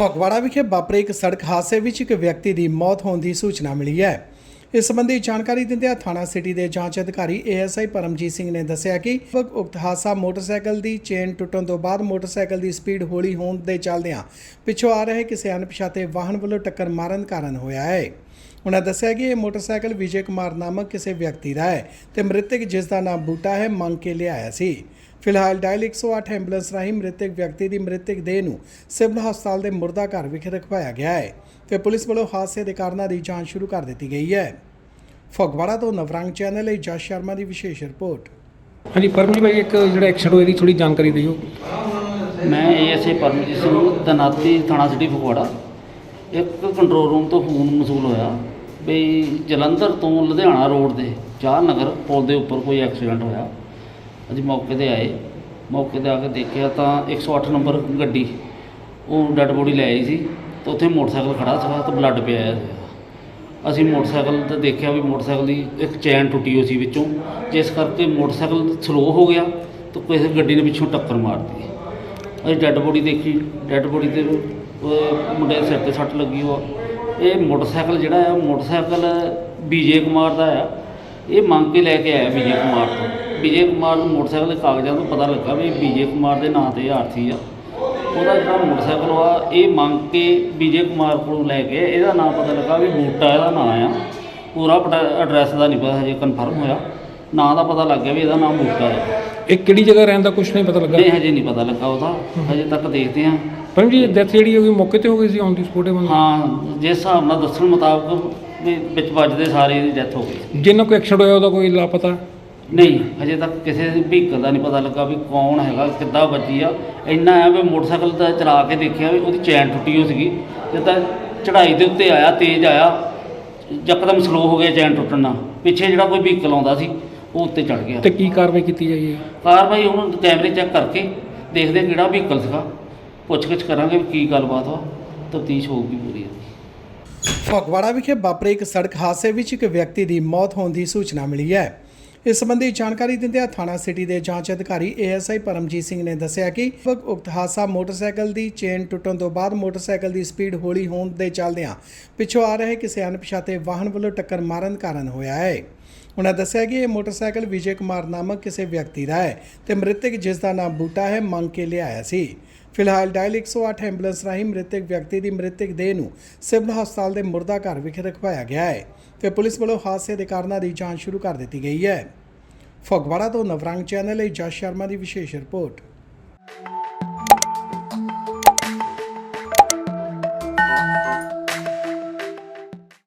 ਫਗਵਾੜਾ ਵਿਖੇ ਵਾਪਰੇ ਇੱਕ ਸੜਕ ਹਾਦਸੇ ਵਿੱਚ ਇੱਕ ਵਿਅਕਤੀ ਦੀ ਮੌਤ ਹੋਣ ਦੀ ਸੂਚਨਾ ਮਿਲੀ ਹੈ। ਇਸ ਸੰਬੰਧੀ ਜਾਣਕਾਰੀ ਦਿੰਦਿਆਂ ਥਾਣਾ ਸਿਟੀ ਦੇ ਜਾਂਚ ਅਧਿਕਾਰੀ ਏਐਸਆਈ ਪਰਮਜੀਤ ਸਿੰਘ ਨੇ ਦੱਸਿਆ ਕਿ ਉਕਤ ਹਾਦਸਾ ਮੋਟਰਸਾਈਕਲ ਦੀ ਚੇਨ ਟੁੱਟਣ ਤੋਂ ਬਾਅਦ ਮੋਟਰਸਾਈਕਲ ਦੀ ਸਪੀਡ ਹੌਲੀ ਹੋਣ ਦੇ ਚੱਲਦਿਆਂ ਪਿੱਛੋਂ ਆ ਰਹੇ ਕਿਸੇ ਅਣਪਛਾਤੇ ਵਾਹਨ ਵੱਲੋਂ ਟੱਕਰ ਮਾਰਨ ਕਾਰਨ ਹੋਇਆ ਹੈ। ਉਹਨਾਂ ਦੱਸਿਆ ਕਿ ਇਹ ਮੋਟਰਸਾਈਕਲ ਵਿਜੇ ਕੁਮਾਰ ਨਾਮਕ ਕਿਸੇ ਵਿਅਕਤੀ ਦਾ ਹੈ ਤੇ ਮ੍ਰਿਤਕ ਜਿਸ ਦਾ ਨਾਮ ਬੂਟਾ ਹੈ, ਮੰਗ ਕੇ ਲਿਆਇਆ ਸੀ। ਫਿਲਹਾਲ ਡਾਇਲ 108 ਐਂਬੂਲੈਂਸ ਰਾਹੀਂ ਮ੍ਰਿਤਕ ਵਿਅਕਤੀ ਦੀ ਮ੍ਰਿਤਕ ਦੇਹ ਨੂੰ ਸਿਵਲ ਹਸਪਤਾਲ ਦੇ ਮੁਰਦਾ ਘਰ ਵਿਖੇ ਰਖਵਾਇਆ ਗਿਆ ਹੈ ਤੇ ਪੁਲਿਸ ਵੱਲੋਂ ਹਾਦਸੇ ਦੇ ਕਾਰਨਾਂ ਦੀ ਜਾਂਚ ਸ਼ੁਰੂ ਕਰ ਦਿੱਤੀ ਗਈ ਹੈ। ਫਗਵਾੜਾ ਤੋਂ ਨਵਰੰਗ ਚੈਨਲ ਲਈ ਜਸ ਸ਼ਰਮਾ ਦੀ ਵਿਸ਼ੇਸ਼ ਰਿਪੋਰਟ। ਹਾਂਜੀ ਪਰਮਜੀਤ ਭਾਈ ਇੱਕ ਜਿਹੜਾ ਐਕਸੀਡੈਂਟ ਹੋਇਆ ਦੀ ਥੋੜੀ ਜਾਣਕਾਰੀ ਦਿਓ। ਮੈਂ ਏਐਸਏ ਪਰਮਜੀਤ ਸਿੰਘ ਤਨਾਤੀ ਥਾਣਾ ਸਿਟੀ ਫਗਵਾੜਾ। ਇੱਕ ਕੰਟਰੋਲ ਰੂਮ ਤੋਂ ਫੋਨ ਮਸੂਲ ਹੋਇਆ। ਵੀ ਜਲੰਧਰ ਤੋਂ ਲੁਧਿਆਣਾ ਰੋਡ ਦੇ ਚਾਰ ਨਗਰ ਪੁਲ ਦੇ ਉੱਪਰ ਕੋਈ ਐਕਸੀਡੈਂਟ ਹੋਇਆ। ਅਸੀਂ ਮੌਕੇ ਤੇ ਆਏ। ਮੌਕੇ ਤੇ ਆ ਕੇ ਦੇਖਿਆ ਤਾਂ 108 ਨੰਬਰ ਗੱਡੀ, ਉਹ ਡੈੱਡ ਬੋਡੀ ਲੈ ਆਈ ਸੀ ਤੇ ਉੱਥੇ ਮੋਟਰਸਾਈਕਲ ਖੜਾ ਸੀਗਾ ਤੇ ਬਲੱਡ ਪਿਆ ਹੋਇਆ ਸੀਗਾ। ਅਸੀਂ ਮੋਟਰਸਾਈਕਲ ਤੇ ਦੇਖਿਆ ਵੀ ਮੋਟਰਸਾਈਕਲ ਦੀ ਇੱਕ ਚੈਨ ਟੁੱਟੀ ਹੋਈ ਸੀ ਵਿੱਚੋਂ, ਜਿਸ ਕਰਕੇ ਮੋਟਰਸਾਈਕਲ ਸਲੋ ਹੋ ਗਿਆ ਤੇ ਕਿਸੇ ਗੱਡੀ ਨੇ ਪਿੱਛੋਂ ਟੱਕਰ ਮਾਰਤੀ ਅਸੀਂ ਡੈੱਡ ਬੋਡੀ ਦੇਖੀ, ਡੈੱਡ ਬੋਡੀ ਤੇ ਮੁੰਡੇ ਦੇ ਸਿਰ ਤੇ ਸੱਟ ਲੱਗੀ ਹੋ ਇਹ ਮੋਟਰਸਾਈਕਲ ਜਿਹੜਾ ਆ, ਮੋਟਰਸਾਈਕਲ ਵਿਜੇ ਕੁਮਾਰ ਦਾ ਆ। ਇਹ ਮੰਗ ਕੇ ਲੈ ਕੇ ਆਇਆ ਵਿਜੇ ਕੁਮਾਰ ਤੋਂ। ਵਿਜੇ ਕੁਮਾਰ ਨੂੰ ਮੋਟਰਸਾਈਕਲ ਦੇ ਕਾਗਜ਼ਾਂ ਤੋਂ ਪਤਾ ਲੱਗਾ ਵੀ ਵਿਜੇ ਕੁਮਾਰ ਦੇ ਨਾਂ ਤੇ ਇਹ ਆਰਥੀ ਆ। ਉਹਦਾ ਜਿਹੜਾ ਮੋਟਰਸਾਈਕਲ ਆ ਇਹ ਮੰਗ ਕੇ ਵਿਜੇ ਕੁਮਾਰ ਕੋਲੋਂ ਲੈ ਕੇ ਇਹਦਾ ਨਾਮ ਪਤਾ ਲੱਗਾ ਵੀ ਬੂਟਾ ਇਹਦਾ ਨਾਂ ਆ। ਪੂਰਾ ਐਡਰੈਸ ਦਾ ਨਹੀਂ ਪਤਾ ਹਜੇ ਕਨਫਰਮ ਹੋਇਆ। ਨਾਂ ਦਾ ਪਤਾ ਲੱਗ ਗਿਆ ਵੀ ਇਹਦਾ ਨਾਮ ਬੂਟਾ ਹੈ ਇਹ ਕਿਹੜੀ ਜਗ੍ਹਾ ਰਹਿਣ ਦਾ ਕੁਝ ਨਹੀਂ ਪਤਾ ਲੱਗਾ? ਨਹੀਂ ਹਜੇ ਨਹੀਂ ਪਤਾ ਲੱਗਾ ਉਹਦਾ। ਹਜੇ ਤੱਕ ਦੇਖਦੇ ਹਾਂ। ਪਰਮਜੀਤ ਡੈਥ ਜਿਹੜੀ ਹੋ ਗਈ ਮੌਕੇ ਤੇ ਹੋ ਗਈ ਸੀ ਔਨ ਦੀ ਸਪੋਟ ਬੰਦਾ ਹਾਂ ਜਿਸ ਹਿਸਾਬ ਨਾਲ ਦੱਸਣ ਮੁਤਾਬਕ ਵੀ ਵਿੱਚ ਵੱਜਦੇ ਸਾਰੇ ਦੀ ਡੈਥ ਹੋ ਗਈ। ਜਿੰਨਾ ਕੋਈ ਐਕਸੀਡੈਂਟ ਹੋਇਆ ਉਹਦਾ ਕੋਈ ਲਾਪਤਾ? ਨਹੀਂ ਹਜੇ ਤੱਕ ਕਿਸੇ ਦੀ ਵਹੀਕਲ ਦਾ ਨਹੀਂ ਪਤਾ ਲੱਗਾ ਵੀ ਕੌਣ ਹੈਗਾ ਕਿੱਦਾਂ ਵੱਜੀ ਆ। ਇੰਨਾ ਆ ਵੀ ਮੋਟਰਸਾਈਕਲ ਤਾਂ ਚਲਾ ਕੇ ਦੇਖਿਆ ਵੀ ਉਹਦੀ ਚੈਨ ਟੁੱਟੀ ਹੋ ਸੀਗੀ। ਜਿੱਦਾਂ ਚੜਾਈ ਦੇ ਉੱਤੇ ਆਇਆ ਤੇਜ਼ ਆਇਆ। ਯਕਦਮ ਸਲੋ ਹੋ ਗਿਆ ਚੈਨ ਟੁੱਟਣ ਨਾਲ। ਪਿੱਛੇ ਜਿਹੜਾ ਕੋਈ ਵਹੀਕਲ ਆਉਂਦਾ ਸੀ ਉਹ ਉੱਤੇ ਚੜ ਗਿਆ। ਤੇ ਕੀ ਕਾਰਵਾਈ ਕੀਤੀ ਜਾਈਏ ਕਾਰਵਾਈ ਹੁਣ ਕੈਮਰੇ ਚੈੱਕ ਕਰਕੇ ਦੇਖਦੇ ਕਿਹੜਾ ਵਹੀਕਲ ਸੀਗਾ। ਪੁੱਛਗਿੱਛ ਕਰਾਂਗੇ ਵੀ ਕੀ ਗੱਲਬਾਤ ਵਾ। ਤਫਤੀਸ਼ ਹੋਊਗੀ ਪੂਰੀ। ਫਗਵਾੜਾ ਵਿਖੇ ਵਾਪਰੇ ਇੱਕ ਸੜਕ ਹਾਦਸੇ ਵਿੱਚ ਇੱਕ ਵਿਅਕਤੀ ਦੀ ਮੌਤ ਹੋਣ ਦੀ ਸੂਚਨਾ ਮਿਲੀ ਹੈ। ਇਸ ਸੰਬੰਧੀ ਜਾਣਕਾਰੀ ਦਿੰਦਿਆਂ ਥਾਣਾ ਸਿਟੀ ਦੇ ਜਾਂਚ ਅਧਿਕਾਰੀ ਏਐਸਆਈ ਪਰਮਜੀਤ ਸਿੰਘ ਨੇ ਦੱਸਿਆ ਕਿ ਉਕਤ ਹਾਦਸਾ ਮੋਟਰਸਾਈਕਲ ਦੀ ਚੇਨ ਟੁੱਟਣ ਤੋਂ ਬਾਅਦ ਮੋਟਰਸਾਈਕਲ ਦੀ ਸਪੀਡ ਹੌਲੀ ਹੋਣ ਦੇ ਚੱਲਦਿਆਂ ਪਿੱਛੋਂ ਆ ਰਹੇ ਕਿਸੇ ਅਣਪਛਾਤੇ ਵਾਹਨ ਵੱਲੋਂ ਟੱਕਰ ਮਾਰਨ ਕਾਰਨ ਹੋਇਆ ਹੈ। ਉਹਨਾਂ ਦੱਸਿਆ ਕਿ ਇਹ ਮੋਟਰਸਾਈਕਲ ਵਿਜੇ ਕੁਮਾਰ ਨਾਮਕ ਕਿਸੇ ਵਿਅਕਤੀ ਦਾ ਹੈ ਤੇ ਮ੍ਰਿਤਕ ਜਿਸ ਦਾ ਨਾਮ ਬੂਟਾ ਹੈ, ਮੰਗ ਕੇ ਲਿਆਇਆ ਸੀ। ਫਿਲਹਾਲ ਡਾਇਲ 108 ਐਂਬੂਲੈਂਸ ਰਾਹੀਂ ਮ੍ਰਿਤਕ ਵਿਅਕਤੀ ਦੀ ਮ੍ਰਿਤਕ ਦੇਹ ਨੂੰ ਸਿਵਲ ਹਸਪਤਾਲ ਦੇ ਮੁਰਦਾ ਘਰ ਵਿਖੇ ਰਖਵਾਇਆ ਗਿਆ ਹੈ ਤੇ ਪੁਲਿਸ ਵੱਲੋਂ ਹਾਦਸੇ ਦੇ ਕਾਰਨਾਂ ਦੀ ਜਾਂਚ ਸ਼ੁਰੂ ਕਰ ਦਿੱਤੀ ਗਈ ਹੈ। ਫਗਵਾੜਾ ਤੋਂ ਨਵਰੰਗ ਚੈਨਲ ਲਈ ਜਸ ਸ਼ਰਮਾ ਦੀ ਵਿਸ਼ੇਸ਼ ਰਿਪੋਰਟ।